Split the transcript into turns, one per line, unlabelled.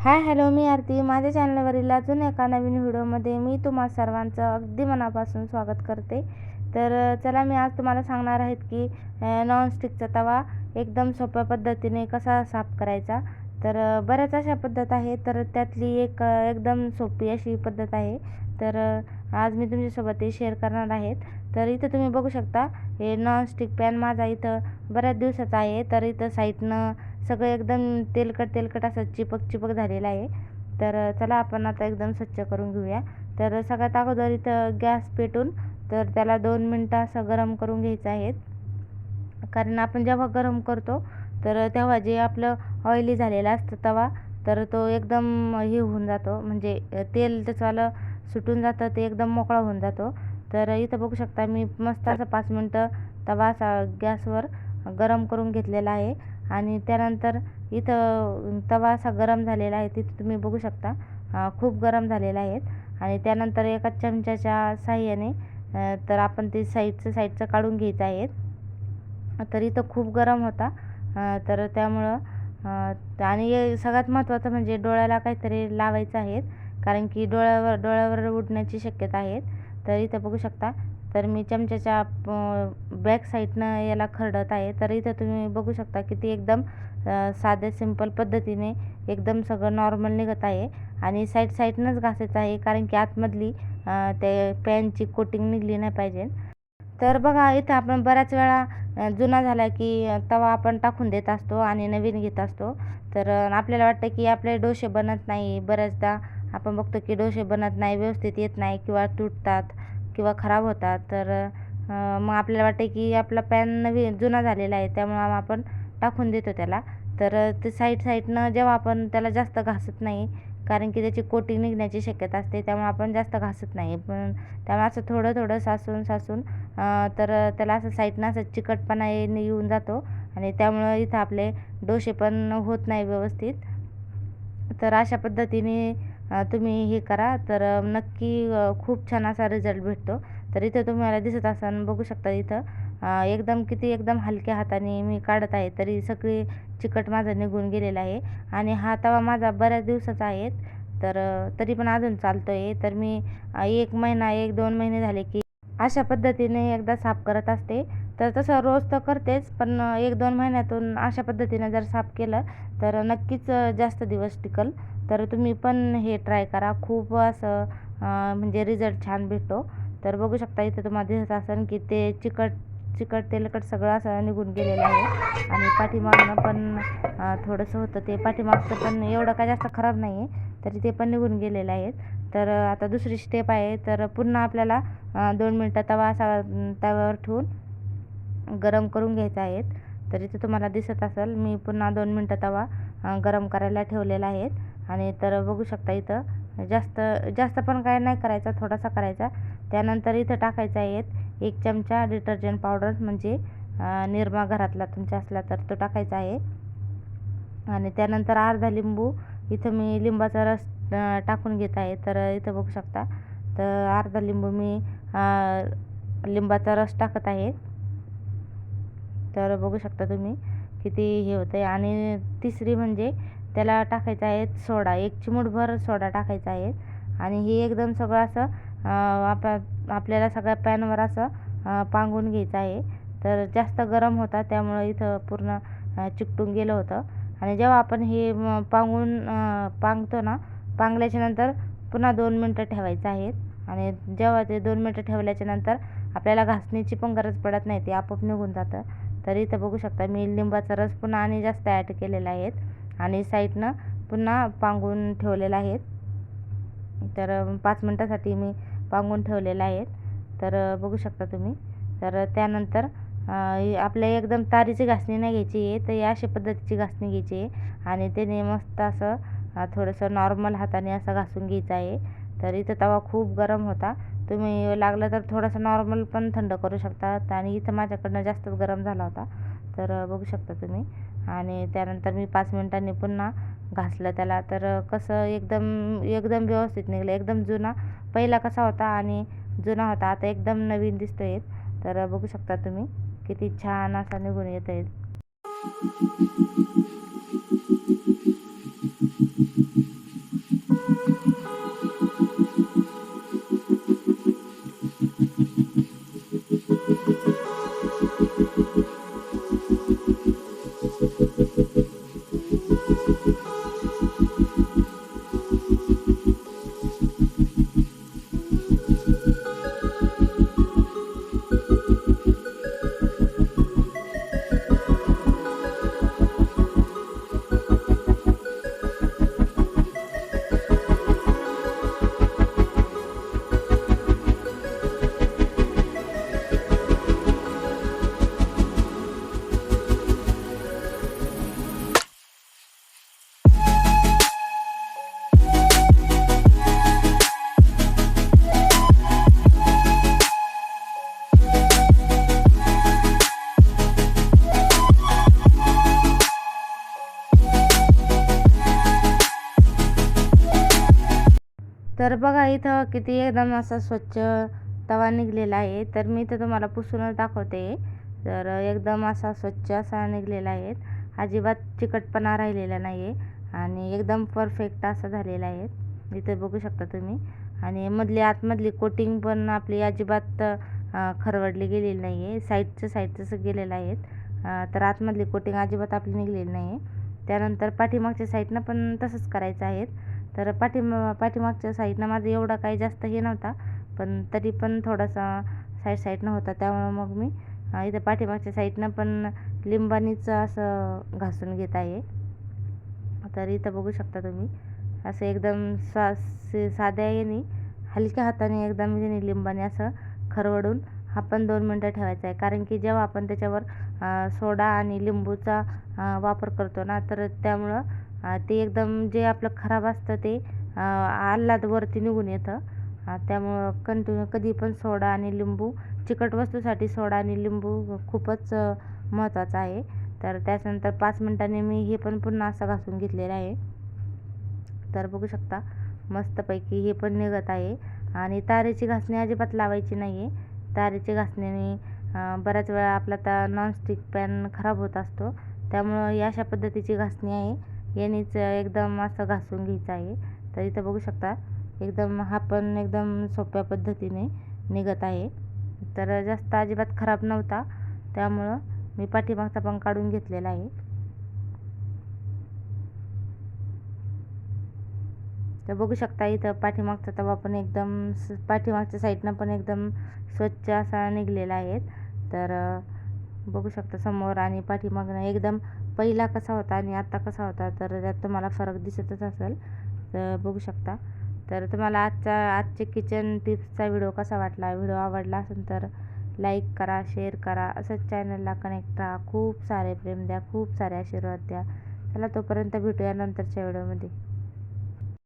Hi hello मी आरती. माझ्या चॅनलवरील अजून एका नवीन व्हिडिओमध्ये मी तुम्हा सर्वांचं अगदी मनापासून स्वागत करते. तर चला मी आज तुम्हाला सांगणार आहेत की नॉनस्टिकचा तवा एकदम सोप्या पद्धतीने कसा साफ करायचा. तर बऱ्याच अशा पद्धत आहे तर त्यातली एक एकदम सोपी अशी पद्धत आहे. तर आज मी तुमच्यासोबत ते शेअर करणार आहेत. तर इथं तुम्ही बघू शकता हे नॉनस्टिक पॅन माझा इथं बऱ्याच दिवसाचा आहे. तर इथं साईडनं सगळं एकदम तेलकट तेलकट असं चिपक चिपक झालेलं आहे. तर चला आपण आता एकदम स्वच्छ करून घेऊया. तर सगळ्यात अगोदर इथं गॅस पेटून तर त्याला दोन मिनटं असं गरम करून घ्यायचं आहे. कारण आपण जेव्हा गरम करतो तर तेव्हा जे आपलं ऑइली झालेलं असतं तवा तर तो एकदम हे होऊन जातो. म्हणजे तेल त्याचवालं सुटून जातं ते एकदम मोकळा होऊन जातो. तर इथं बघू शकता मी मस्त असं पाच मिनटं तवा असा गॅसवर गरम करून घेतलेला आहे. आणि त्यानंतर इथं तवा असा गरम झालेला आहे तिथं तुम्ही बघू शकता. खूप गरम झालेला आहे. आणि त्यानंतर एका चमच्याच्या साह्याने तर आपण ते साईडचं साईडचं काढून घ्यायचं आहे तर इथं खूप गरम होता. तर त्यामुळं आणि सगळ्यात महत्त्वाचं म्हणजे डोळ्याला काहीतरी लावायचं आहे. कारण की डोळ्यावर डोळ्यावर उडण्याची शक्यता आहे. तर इथं बघू शकता तर मी चमच्याच्या बॅक साईडनं याला खरडत आहे. तर इथं तुम्ही बघू शकता की ती एकदम साध्या सिंपल पद्धतीने एकदम सगळं नॉर्मल निघत आहे. आणि साईड साईडनंच घासायचं आहे कारण की आतमधली ते पॅनची कोटिंग निघली नाही पाहिजे. तर बघा इथं आपण बऱ्याच वेळा जुना झाला की तवा आपण टाकून देत असतो आणि नवीन घेत असतो. तर आपल्याला वाटतं की आपले डोसे बनत नाही. बऱ्याचदा आपण बघतो की डोसे बनत नाही व्यवस्थित येत नाही किंवा तुटतात. किंवा खराब होतात तर मग आपल्याला वाटते की आपला पॅन नवीन जुना झालेला आहे त्यामुळं आपण टाकून देतो त्याला. तर ते साईड साईडनं जेव्हा आपण त्याला जास्त घासत नाही कारण की त्याची कोटिंग निघण्याची शक्यता असते त्यामुळे आपण जास्त घासत नाही. पण त्यामुळे असं थोडं थोडं सासून सासून तर त्याला असं साईडनं असं चिकटपणा येऊन जातो. आणि त्यामुळं इथं आपले डोसे पण होत नाही व्यवस्थित. तर अशा पद्धतीने तुम्ही हे करा. तर नक्की खूप छान असा रिझल्ट भेटतो. तर इथं तुम्हाला दिसत असाल बघू शकता इथं. एकदम किती एकदम हलक्या हाताने मी काढत आहे तरी सगळी चिकट माझं निघून गेलेलं आहे. आणि हा तवा माझा बऱ्याच दिवसाचा आहे. तर तरी पण अजून चालतो आहे तर मी एक महिना एक दोन महिने झाले की अशा पद्धतीने एकदा साफ करत असते. तर तसं रोज तर करतेच पण एक दोन महिन्यातून अशा पद्धतीने जर साफ केलं तर नक्कीच जास्त दिवस टिकल. तर तुम्ही पण हे ट्राय करा. खूप असं म्हणजे रिझल्ट छान भेटतो. तर बघू शकता इथं तुम्हाला दिसत असेल की ते चिकट चिकट तेलकट सगळं असं निघून गेलेलं आहे. आणि पाठीमागनं पण थोडंसं होतं. ते पाठीमागचं पण एवढं काय जास्त खराब नाही आहे तरी ते पण निघून गेलेलं आहे. तर आता दुसरी स्टेप आहे. तर पुन्हा आपल्याला दोन मिनटं तवा असा तव्यावर ठेवून गरम करून घ्यायचा आहे. तर इथे तुम्हाला दिसत असेल मी पुन्हा दोन मिनटं तवा गरम करायला ठेवलेला आहे. आणि तर बघू शकता इथं जास्त जास्त पण काय नाही करायचा थोडासा करायचा. त्यानंतर इथं टाकायचा आहे एक चमचा डिटर्जंट पावडर म्हणजे निरमा घरातला तुमच्या असला तर तो टाकायचा आहे. आणि त्यानंतर अर्धा लिंबू इथं मी लिंबाचा रस टाकून घेत आहे. तर इथं बघू शकता तर अर्धा लिंबू मी लिंबाचा रस टाकत आहे. तर बघू शकता तुम्ही किती हे होतं आहे आणि तिसरी म्हणजे त्याला टाकायचं आहे सोडा एक चिमूटभर सोडा टाकायचा आहे. आणि हे एकदम सगळं असं आपा आप आपल्याला सगळ्या पॅनवर असं पांगून घ्यायचं आहे. तर जास्त गरम होता त्यामुळं इथं पूर्ण चिकटून गेलं होतं. आणि जेव्हा आपण हे पांगून पांगतो ना पांगल्याच्या नंतर पुन्हा दोन मिनटं ठेवायचं आहे. आणि जेव्हा ते दोन मिनटं ठेवल्याच्या नंतर आपल्याला घासणीची पण गरज पडत नाही ते आपोआप निघून जातं. तर इथं बघू शकता मी लिंबाचा रस पुन्हा आणि जास्त ॲड केलेला आहे. आणि साईडनं पुन्हा पांगून ठेवलेलं आहे. तर पाच मिनटासाठी मी पांगून ठेवलेलं आहे. तर बघू शकता तुम्ही. तर त्यानंतर आपल्या एकदम तारीची घासणी नाही घ्यायची आहे. तर या अशा पद्धतीची घासणी घ्यायची आहे. आणि त्याने मस्त असं थोडंसं नॉर्मल हाताने असं घासून घ्यायचं आहे. तर इथं तवा खूप गरम होता. तुम्ही लागलं तर थोडंसं नॉर्मल पण थंड करू शकता आणि इथं माझ्याकडनं जास्तच गरम झाला होता. तर बघू शकता तुम्ही. आणि त्यानंतर मी पाच मिनटांनी पुन्हा घासलं त्याला. तर कसं एकदम एकदम व्यवस्थित निघालं. एकदम जुना. पहिला कसा होता आणि जुना होता आता एकदम नवीन दिसतो आहे तर बघू शकता तुम्ही किती छान असा निघून येत आहे Thank you. तर बघा इथं किती एकदम असा स्वच्छ तवा निघलेला आहे. तर मी तर तुम्हाला पुसूनच दाखवते. तर एकदम असा स्वच्छ असा निघलेला आहे. अजिबात चिकटपणा राहिलेला नाही आहे आणि एकदम परफेक्ट असा झालेला आहे. इथे बघू शकता तुम्ही. आणि मधली आतमधली कोटिंग पण आपली अजिबात खरवडली गेलेली नाही आहे साईडचं साईडचं गेलेलं आहे. तर आतमधली कोटिंग अजिबात आपली निघलेली नाही आहे त्यानंतर पाठीमागच्या साईडनं पण तसंच करायचं आहे. तर पाठीमा पाठीमागच्या साईडनं माझं एवढा काही जास्त हे नव्हता पण तरी पण थोडासा साईड साईडनं होता त्यामुळं मग मी इथं पाठीमागच्या साईडनं पण लिंबानीचं असं घासून घेत आहे. तर इथं बघू शकता तुम्ही असं एकदम सा साध्या याने हलक्या हाताने एकदम याने लिंबाने असं खरवडून हा पण दोन मिनटं ठेवायचा आहे. कारण की जेव्हा आपण त्याच्यावर सोडा आणि लिंबूचा वापर करतो ना तर त्यामुळं ते एकदम जे आपलं खराब असतं ते आल्हादवरती निघून येतं. त्यामुळं कंटिन्यू कधी पण सोडा आणि लिंबू चिकट वस्तूसाठी सोडा आणि लिंबू खूपच महत्त्वाचा आहे. तर त्याच्यानंतर पाच मिनटांनी मी हे पण पुन्हा असं घासून घेतलेलं आहे. तर बघू शकता मस्तपैकी हे पण निघत आहे. आणि तारेची घासणी अजिबात लावायची नाही आहे तारेची घासणीने बऱ्याच वेळा आपला तर नॉनस्टिक पॅन खराब होत असतो. त्यामुळं ही अशा पद्धतीची घासणी आहे. यानेच एकदम असं घासून घ्यायचं आहे. तर इथं बघू शकता एकदम हा पण एकदम सोप्या पद्धतीने निघत आहे. तर जास्त अजिबात खराब नव्हता त्यामुळं मी पाठीमागचा पण काढून घेतलेला आहे. तर बघू शकता इथं पाठीमागचा तवा पण एकदम पाठीमागच्या साईडनं पण एकदम स्वच्छ असा निघलेला आहे. तर बघू शकता समोर आणि पाठीमागनं एकदम पहिला कसा होता आणि आत्ता कसा होता तर त्यात तुम्हाला फरक दिसतच असेल तर बघू शकता. तर तुम्हाला आजचा आजचे किचन टिप्सचा व्हिडिओ कसा वाटला व्हिडिओ आवडला असेल तर लाईक करा शेअर करा असंच चॅनलला कनेक्ट राहा. खूप सारे प्रेम द्या खूप सारे आशीर्वाद द्या. चला तोपर्यंत भेटूया नंतरच्या व्हिडिओमध्ये